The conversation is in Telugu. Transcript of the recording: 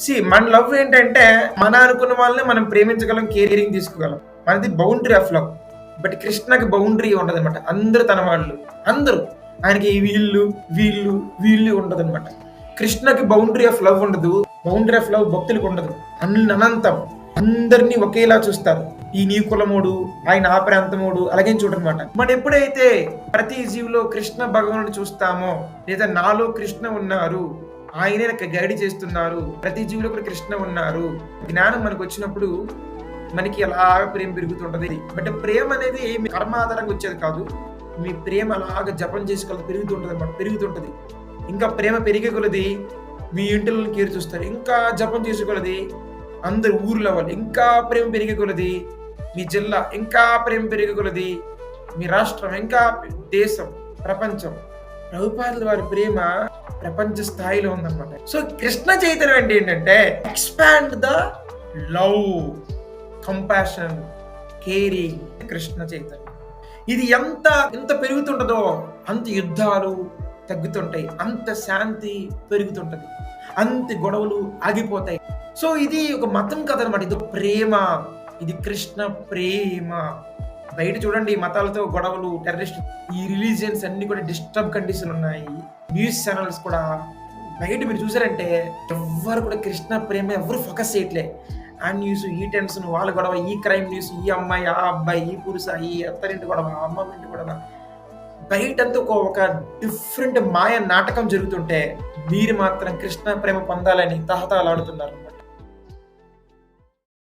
సి మన లవ్ ఏంటంటే మన అనుకున్న వాళ్ళని మనం ప్రేమించగలం కేరింగ్ తీసుకోగలం. మనది బౌండరీ ఆఫ్ లవ్ బట్ కృష్ణకి బౌండరీ ఉండదు అనమాట అందరూ తన వాళ్ళు. అందరూ. ఆయనకి వీళ్ళు వీళ్ళు వీళ్ళు ఉండదు అనమాట కృష్ణకి బౌండరీ ఆఫ్ లవ్ ఉండదు. బౌండరీ ఆఫ్ లవ్ భక్తులకు ఉండదు. అన్ని అనంతం. అందరినీ ఒకేలా చూస్తారు. ఈ నీ కులమోడు ఆయన ఆ ప్రాంతమోడు అలాగే చూడనమాట మనం ఎప్పుడైతే ప్రతి జీవిలో కృష్ణ భగవానుడు చూస్తామో లేదా నాలో కృష్ణ ఉన్నారు ఆయనే నాకు గైడ్ చేస్తున్నారు. ప్రతి జీవిలో కూడా కృష్ణ ఉన్నారు. జ్ఞానం మనకు వచ్చినప్పుడు మనకి అలాగ ప్రేమ పెరుగుతుంటది. బట్ ప్రేమ అనేది మీ కర్మ ఆధారంగా వచ్చేది కాదు. మీ ప్రేమ అలాగ జపం చేసుకోవాలి పెరుగుతుంటది అనమాట పెరుగుతుంటది. ఇంకా ప్రేమ పెరిగే కొలది మీ ఇంటిలో కేర్ చూస్తారు. ఇంకా జపం చేసుకోలది అందరు ఊర్లో వాళ్ళు. ఇంకా ప్రేమ పెరిగే కొలది మీ జిల్లా. ఇంకా ప్రేమ పెరిగే కొలది మీ రాష్ట్రం. ఇంకా దేశం ప్రపంచం. ప్రభుపాదుల వారి ప్రేమ ప్రపంచ స్థాయిలో ఉందన్నమాట. సో కృష్ణ చైతన్యం అంటే ఏంటంటే expand the love compassion caring Krishna చైతన్యం. ఇది ఎంత ఎంత పెరుగుతుంటుందో అంత యుద్ధాలు తగ్గుతుంటాయి అంత శాంతి పెరుగుతుంటుంది అంత గొడవలు ఆగిపోతాయి. సో ఇది ఒక మతం కదనమాట ఇది ఒక ప్రేమ ఇది కృష్ణ ప్రేమ. బయట చూడండి మతాలతో గొడవలు టెర్రరిస్ట్ ఈ రిలీజియన్స్ అన్ని కూడా డిస్టర్బ్ కండిషన్ ఉన్నాయి న్యూస్ ఛానల్స్ కూడా. బయట మీరు చూసారంటే ఎవ్వరు కూడా కృష్ణ ప్రేమ ఎవరు ఫోకస్ చేయట్లే. ఆ న్యూస్ ఈ టెన్షన్ వాళ్ళ గొడవ ఈ క్రైమ్ న్యూస్ ఈ అమ్మాయి ఆ అబ్బాయి ఈ పురుష ఈ అత్తరింటి గొడవ ఆ అమ్మ ఇంటి గొడవ. బయటంతా ఒక ఒక డిఫరెంట్ మాయ నాటకం జరుగుతుంటే మీరు మాత్రం కృష్ణ ప్రేమ పొందాలని తహతలాడుతున్నారు